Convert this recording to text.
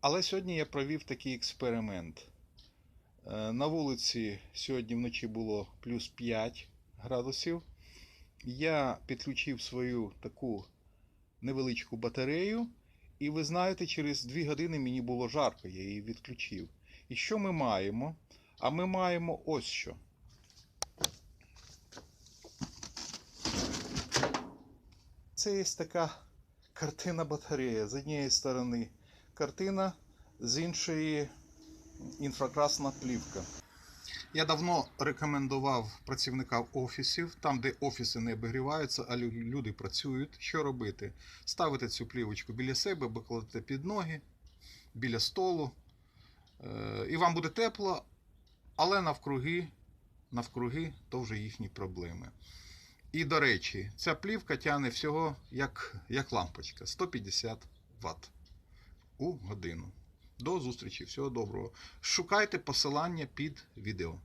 Але сьогодні я провів такий експеримент. Е, На вулиці сьогодні вночі було плюс 5 градусів. Я підключив свою таку невеличку батарею, і ви знаєте, через 2 години мені було жарко, я її відключив. І що ми маємо? А ми маємо ось що. Це є така картина батарея. З однієї сторони картина, з іншої інфракрасна плівка. Я давно рекомендував працівникам офісів, там, де офіси не обігріваються, а люди працюють. Що робити? Ставити цю плівочку біля себе, або кладете під ноги, біля столу. Е, І вам буде тепло, але навкруги, навкруги то вже їхні проблеми. І, до речі, ця плівка тягне всього як, як лампочка 150 Вт у годину. До зустрічі, всього доброго. Шукайте посилання під відео.